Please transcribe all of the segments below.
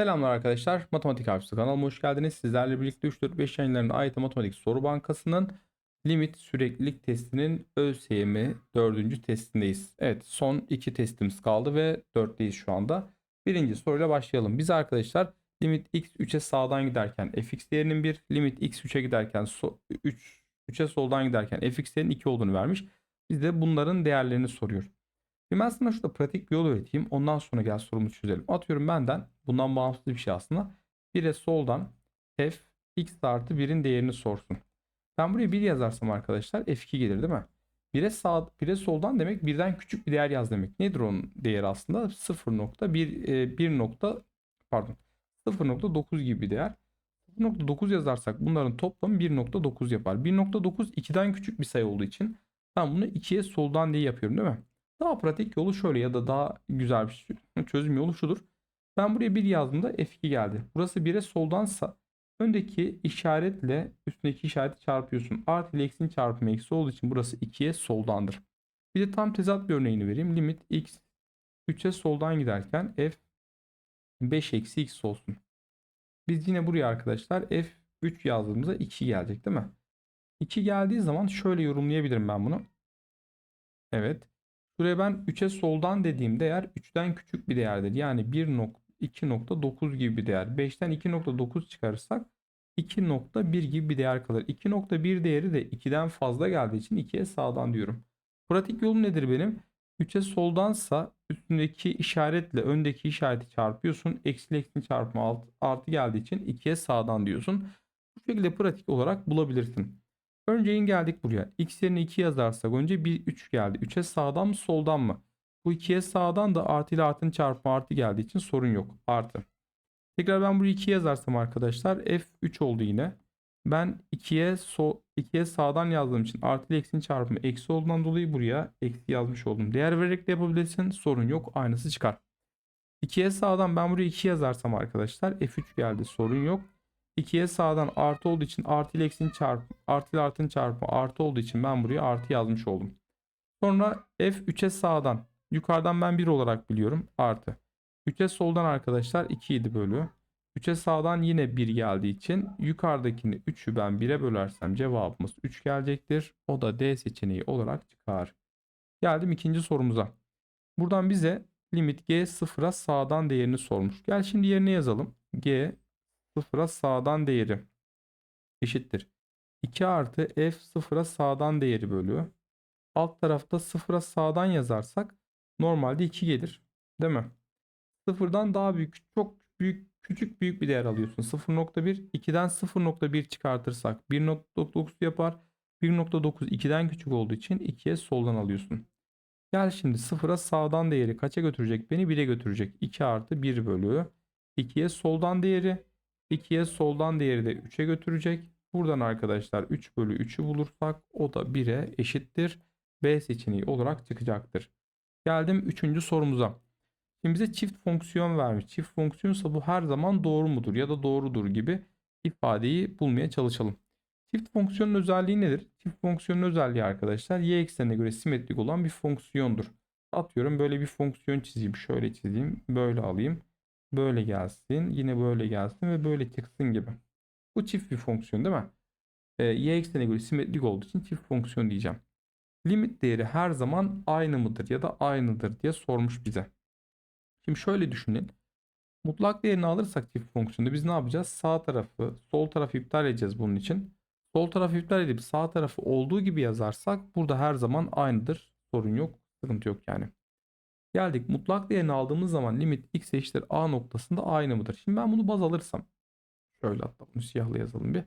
Selamlar arkadaşlar. Matematik Abisi kanalıma hoş geldiniz. Sizlerle birlikte 3-4-5 yayınlarında AYT Matematik Soru Bankası'nın limit süreklilik testinin ÖSYM 4. testindeyiz. Evet son 2 testimiz kaldı ve 4'teyiz şu anda. Birinci soruyla başlayalım. Biz arkadaşlar limit x 3'e sağdan giderken fx değerinin 1, limit x 3'e giderken so 3 3'e soldan giderken fx değerinin 2 olduğunu vermiş. Biz de bunların değerlerini soruyor. Şimdi ben sana şurada pratik bir yol öğreteyim. Ondan sonra gel sorumuzu çözelim. Atıyorum benden bundan bağımsız bir şey aslında. 1'e soldan f x artı 1'in değerini sorsun. Ben buraya 1 yazarsam arkadaşlar f2 gelir değil mi? 1'e sağ 1'e soldan demek birden küçük bir değer yaz demek. Nedir onun değeri aslında? 0.1 e, 1 nokta pardon 0.9 gibi bir değer. 0.9 yazarsak bunların toplamı 1.9 yapar. 1.9 2'den küçük bir sayı olduğu için ben bunu 2'ye soldan diye yapıyorum değil mi? Daha pratik yolu şöyle ya da daha güzel bir çözüm yolu şudur. Ben buraya 1 yazdığımda F2 geldi. Burası 1'e soldansa öndeki işaretle üstündeki işareti çarpıyorsun. Artı ile eksinin çarpımı eksi olduğu için burası 2'ye soldandır. Bir de tam tezat bir örneğini vereyim. Limit x 3'e soldan giderken f 5 eksi x olsun. Biz yine buraya arkadaşlar f 3 yazdığımızda 2 gelecek değil mi? 2 geldiği zaman şöyle yorumlayabilirim ben bunu. Evet. Şuraya ben 3'e soldan dediğim değer 3'ten küçük bir değerdir. Yani 1.2.9 gibi bir değer. 5'ten 2.9 çıkarırsak 2.1 gibi bir değer kalır. 2.1 değeri de 2'den fazla geldiği için 2'ye sağdan diyorum. Pratik yolum nedir benim? 3'e soldansa üstündeki işaretle öndeki işareti çarpıyorsun. Eksi eksi çarpma alt, artı geldiği için 2'ye sağdan diyorsun. Bu şekilde pratik olarak bulabilirsin. Örneğin geldik buraya. X yerine 2 yazarsak önce bir 3 geldi. 3'e sağdan mı soldan mı? Bu 2'ye sağdan da artı ile artının çarpımı artı geldiği için sorun yok. Artı. Tekrar ben buraya 2 yazarsam arkadaşlar F3 oldu yine. Ben 2'ye so 2'ye sağdan yazdığım için artı ile eksinin çarpımı eksi olduğundan dolayı buraya eksi yazmış oldum. Değer vererek de yapabilirsin. Sorun yok. Aynısı çıkar. 2'ye sağdan ben buraya 2 yazarsam arkadaşlar F3 geldi. Sorun yok. 2'ye sağdan artı olduğu için artı ile eksinin çarpımı artı ile artının çarpımı artı olduğu için ben buraya artı yazmış oldum. Sonra F3'e sağdan yukarıdan ben 1 olarak biliyorum artı. 3'e soldan arkadaşlar 2 idi bölü. 3'e sağdan yine 1 geldiği için yukarıdakini 3'ü ben 1'e bölersem cevabımız 3 gelecektir. O da D seçeneği olarak çıkar. Geldim ikinci sorumuza. Buradan bize limit g sıfıra sağdan değerini sormuş. Gel şimdi yerine yazalım. g sıfıra sağdan değeri eşittir. 2 artı f sıfıra sağdan değeri bölü. Alt tarafta sıfıra sağdan yazarsak normalde 2 gelir. Değil mi? Sıfırdan daha büyük, çok büyük, küçük büyük bir değer alıyorsun. 0.1, 2'den 0.1 çıkartırsak 1.9 yapar. 1.9 2'den küçük olduğu için 2'ye soldan alıyorsun. Gel şimdi sıfıra sağdan değeri kaça götürecek? Beni 1'e götürecek. 2 artı 1 bölü. 2'ye soldan değeri 2'ye soldan değeri de 3'e götürecek. Buradan arkadaşlar 3 bölü 3'ü bulursak o da 1'e eşittir. B seçeneği olarak çıkacaktır. Geldim 3. sorumuza. Şimdi bize çift fonksiyon vermiş. Çift fonksiyonsa bu her zaman doğru mudur ya da doğrudur gibi ifadeyi bulmaya çalışalım. Çift fonksiyonun özelliği nedir? Çift fonksiyonun özelliği arkadaşlar y eksenine göre simetrik olan bir fonksiyondur. Atıyorum böyle bir fonksiyon çizeyim. Şöyle çizeyim. Böyle alayım. Böyle gelsin. Yine böyle gelsin ve böyle çıksın gibi. Bu çift bir fonksiyon değil mi? Ee, y eksenine göre simetrik olduğu için çift fonksiyon diyeceğim. Limit değeri her zaman aynı mıdır ya da aynıdır diye sormuş bize. Şimdi şöyle düşünün. Mutlak değerini alırsak çift fonksiyonda biz ne yapacağız? Sağ tarafı, sol tarafı iptal edeceğiz bunun için. Sol tarafı iptal edip sağ tarafı olduğu gibi yazarsak burada her zaman aynıdır. Sorun yok, sıkıntı yok yani. Geldik mutlak değerini aldığımız zaman limit x eşittir a noktasında aynı mıdır? Şimdi ben bunu baz alırsam şöyle hatta bunu siyahla yazalım bir.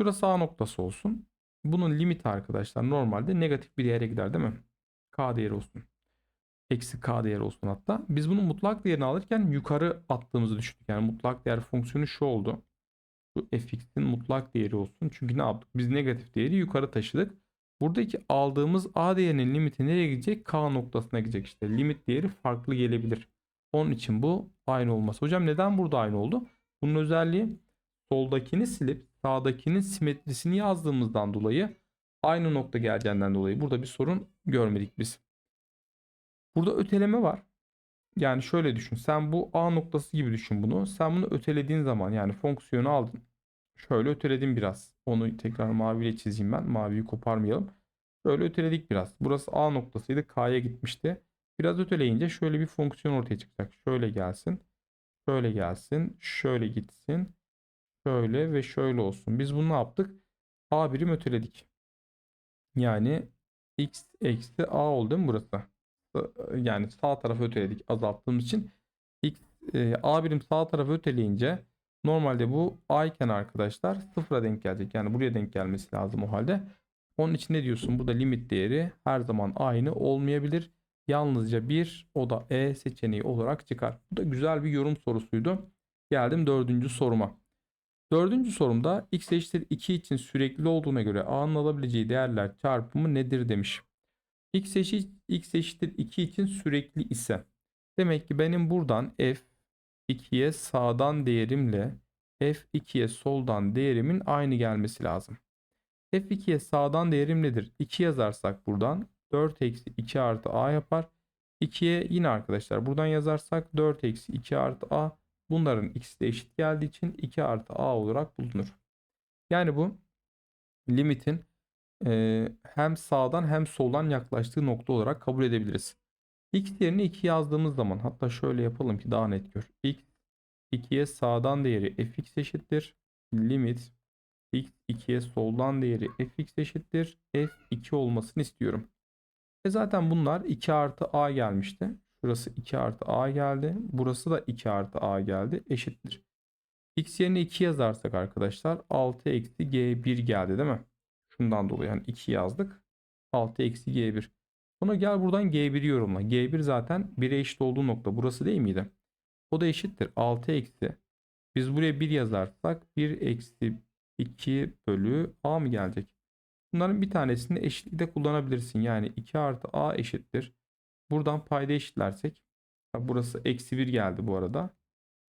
Şurası a noktası olsun. Bunun limiti arkadaşlar normalde negatif bir değere gider değil mi? K değeri olsun. Eksi k değeri olsun hatta. Biz bunun mutlak değerini alırken yukarı attığımızı düşündük. Yani mutlak değer fonksiyonu şu oldu. Şu fx'in mutlak değeri olsun. Çünkü ne yaptık? Biz negatif değeri yukarı taşıdık. Buradaki aldığımız a değerinin limiti nereye gidecek? K noktasına gidecek işte. Limit değeri farklı gelebilir. Onun için bu aynı olması. Hocam neden burada aynı oldu? Bunun özelliği soldakini silip sağdakinin simetrisini yazdığımızdan dolayı aynı nokta geleceğinden dolayı burada bir sorun görmedik biz. Burada öteleme var. Yani şöyle düşün. Sen bu A noktası gibi düşün bunu. Sen bunu ötelediğin zaman yani fonksiyonu aldın. Şöyle öteledim biraz. Onu tekrar maviyle çizeyim ben. Maviyi koparmayalım. Şöyle öteledik biraz. Burası A noktasıydı. K'ya gitmişti. Biraz öteleyince şöyle bir fonksiyon ortaya çıkacak. Şöyle gelsin. Şöyle gelsin. Şöyle gitsin. Şöyle ve şöyle olsun. Biz bunu ne yaptık? A birim öteledik. Yani x eksi a oldu değil mi burası? Yani sağ tarafı öteledik azalttığımız için. X, e, a birim sağ tarafı öteleyince normalde bu a iken arkadaşlar sıfıra denk gelecek. Yani buraya denk gelmesi lazım o halde. Onun için ne diyorsun? Burada limit değeri her zaman aynı olmayabilir. Yalnızca bir o da E seçeneği olarak çıkar. Bu da güzel bir yorum sorusuydu. Geldim dördüncü soruma. Dördüncü sorumda x eşittir 2 için sürekli olduğuna göre a'nın alabileceği değerler çarpımı nedir demiş. x, eşit, x eşittir 2 için sürekli ise demek ki benim buradan f 2'ye sağdan değerimle f 2'ye soldan değerimin aynı gelmesi lazım. f 2'ye sağdan değerim nedir? 2 yazarsak buradan 4 eksi 2 artı a yapar. 2'ye yine arkadaşlar buradan yazarsak 4 eksi 2 artı a Bunların ikisi de eşit geldiği için 2 artı a olarak bulunur. Yani bu limitin e, hem sağdan hem soldan yaklaştığı nokta olarak kabul edebiliriz. x yerine 2 yazdığımız zaman hatta şöyle yapalım ki daha net gör. x 2'ye sağdan değeri fx eşittir. Limit x 2'ye soldan değeri fx eşittir. f2 olmasını istiyorum. E zaten bunlar 2 artı a gelmişti. Şurası 2 artı a geldi. Burası da 2 artı a geldi. Eşittir. x yerine 2 yazarsak arkadaşlar 6 eksi g1 geldi değil mi? Şundan dolayı yani 2 yazdık. 6 eksi g1. Sonra gel buradan g1'i yorumla. g1 zaten 1'e eşit olduğu nokta. Burası değil miydi? O da eşittir. 6 eksi. Biz buraya 1 yazarsak 1 eksi 2 bölü a mı gelecek? Bunların bir tanesini eşitlikte kullanabilirsin. Yani 2 artı a eşittir. Buradan payda eşitlersek burası eksi 1 geldi bu arada.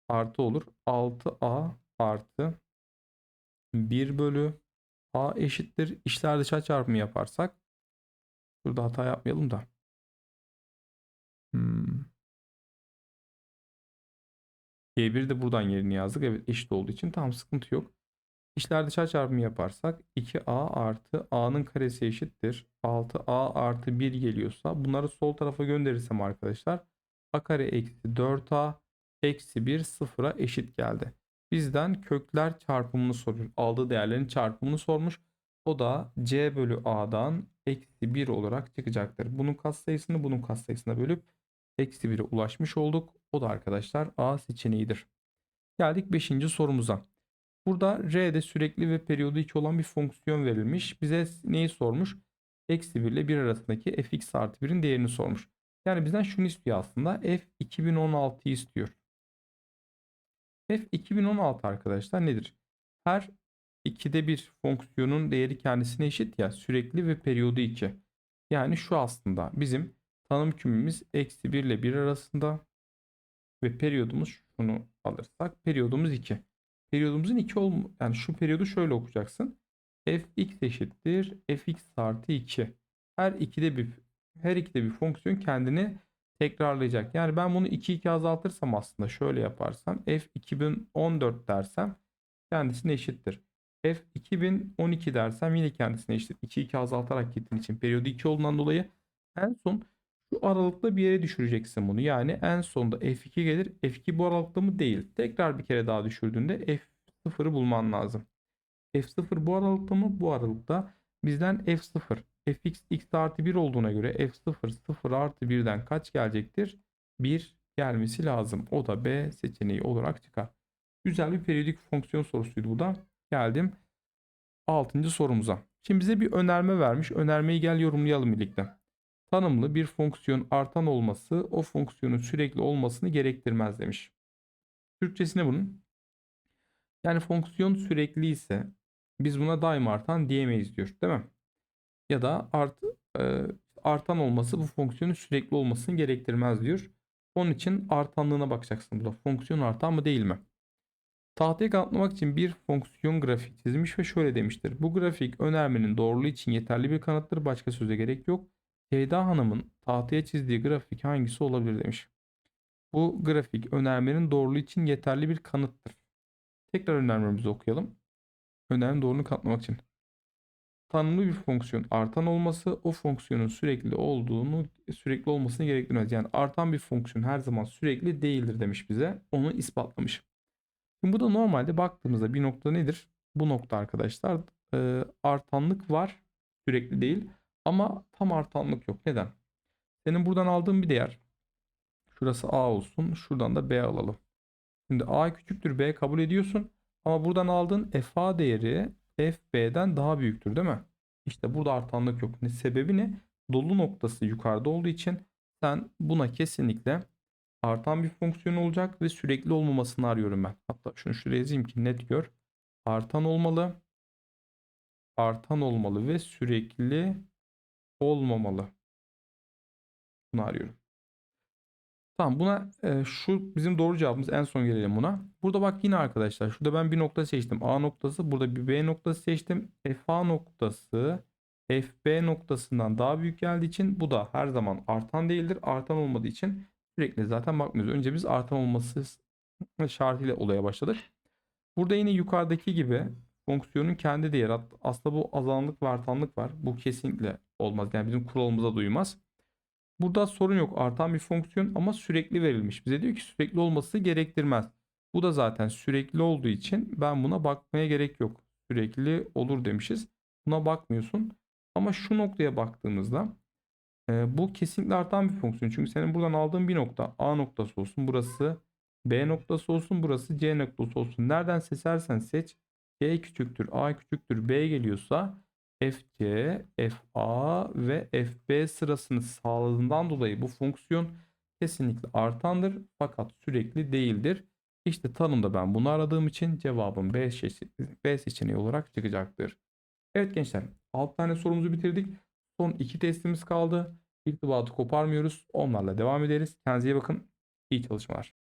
Artı olur. 6a artı 1 bölü a eşittir. İşler dışa çarpımı yaparsak burada hata yapmayalım da. Hmm. G1 de buradan yerini yazdık. Evet eşit olduğu için tam sıkıntı yok. İşler dışa çarpımı yaparsak 2a artı a'nın karesi eşittir. 6a artı 1 geliyorsa bunları sol tarafa gönderirsem arkadaşlar a kare eksi 4a eksi 1 sıfıra eşit geldi. Bizden kökler çarpımını soruyor. Aldığı değerlerin çarpımını sormuş. O da c bölü a'dan eksi 1 olarak çıkacaktır. Bunun katsayısını bunun katsayısına bölüp eksi 1'e ulaşmış olduk. O da arkadaşlar a seçeneğidir. Geldik 5. sorumuza. Burada R'de sürekli ve periyodu 2 olan bir fonksiyon verilmiş. Bize neyi sormuş? Eksi 1 ile 1 arasındaki fx artı 1'in değerini sormuş. Yani bizden şunu istiyor aslında. F 2016'yı istiyor. F 2016 arkadaşlar nedir? Her 2'de bir fonksiyonun değeri kendisine eşit ya sürekli ve periyodu 2. Yani şu aslında bizim tanım kümemiz eksi 1 ile 1 arasında ve periyodumuz şunu alırsak periyodumuz 2 periyodumuzun 2 ol yani şu periyodu şöyle okuyacaksın. fx eşittir fx artı 2. Her ikide bir her ikide bir fonksiyon kendini tekrarlayacak. Yani ben bunu 2 2 azaltırsam aslında şöyle yaparsam f 2014 dersem kendisine eşittir. F 2012 dersem yine kendisine eşittir. 2 2 azaltarak gittiğin için periyodu 2 olduğundan dolayı en son şu aralıkta bir yere düşüreceksin bunu. Yani en sonunda F2 gelir. F2 bu aralıkta mı? Değil. Tekrar bir kere daha düşürdüğünde F0'ı bulman lazım. F0 bu aralıkta mı? Bu aralıkta. Bizden F0 fx x artı 1 olduğuna göre f0 0 artı 1'den kaç gelecektir? 1 gelmesi lazım. O da B seçeneği olarak çıkar. Güzel bir periyodik fonksiyon sorusuydu bu da. Geldim 6. sorumuza. Şimdi bize bir önerme vermiş. Önermeyi gel yorumlayalım birlikte tanımlı bir fonksiyon artan olması o fonksiyonun sürekli olmasını gerektirmez demiş. Türkçesi ne bunun? Yani fonksiyon sürekli ise biz buna daima artan diyemeyiz diyor değil mi? Ya da art, e, artan olması bu fonksiyonun sürekli olmasını gerektirmez diyor. Onun için artanlığına bakacaksın burada. Fonksiyon artan mı değil mi? Tahtaya kanıtlamak için bir fonksiyon grafik çizmiş ve şöyle demiştir. Bu grafik önermenin doğruluğu için yeterli bir kanıttır. Başka söze gerek yok. Ceyda Hanım'ın tahtaya çizdiği grafik hangisi olabilir demiş. Bu grafik önermenin doğruluğu için yeterli bir kanıttır. Tekrar önermemizi okuyalım. Önermenin doğruluğunu kanıtlamak için. Tanımlı bir fonksiyon artan olması o fonksiyonun sürekli olduğunu sürekli olmasını gerektirmez. Yani artan bir fonksiyon her zaman sürekli değildir demiş bize. Onu ispatlamış. Şimdi bu da normalde baktığımızda bir nokta nedir? Bu nokta arkadaşlar artanlık var sürekli değil ama tam artanlık yok. Neden? Senin buradan aldığın bir değer şurası A olsun şuradan da B alalım. Şimdi A küçüktür B kabul ediyorsun ama buradan aldığın FA değeri FB'den daha büyüktür değil mi? İşte burada artanlık yok. Ne sebebi ne? Dolu noktası yukarıda olduğu için sen buna kesinlikle artan bir fonksiyon olacak ve sürekli olmamasını arıyorum ben. Hatta şunu şuraya yazayım ki net gör. Artan olmalı. Artan olmalı ve sürekli olmamalı. Bunu arıyorum. Tamam buna e, şu bizim doğru cevabımız en son gelelim buna. Burada bak yine arkadaşlar şurada ben bir nokta seçtim. A noktası burada bir B noktası seçtim. FA noktası FB noktasından daha büyük geldiği için bu da her zaman artan değildir. Artan olmadığı için sürekli zaten bakmıyoruz. Önce biz artan olması şartıyla olaya başladık. Burada yine yukarıdaki gibi fonksiyonun kendi değeri aslında bu azanlık ve artanlık var. Bu kesinlikle olmaz. Yani bizim kuralımıza duymaz. Burada sorun yok. Artan bir fonksiyon ama sürekli verilmiş. Bize diyor ki sürekli olması gerektirmez. Bu da zaten sürekli olduğu için ben buna bakmaya gerek yok. Sürekli olur demişiz. Buna bakmıyorsun. Ama şu noktaya baktığımızda e, bu kesinlikle artan bir fonksiyon. Çünkü senin buradan aldığın bir nokta A noktası olsun. Burası B noktası olsun. Burası C noktası olsun. Nereden seçersen seç. C küçüktür. A küçüktür. B geliyorsa FC, FA ve FB sırasını sağladığından dolayı bu fonksiyon kesinlikle artandır fakat sürekli değildir. İşte tanımda ben bunu aradığım için cevabım B, B seçeneği olarak çıkacaktır. Evet gençler 6 tane sorumuzu bitirdik. Son 2 testimiz kaldı. İrtibatı koparmıyoruz. Onlarla devam ederiz. Kendinize iyi bakın. İyi çalışmalar.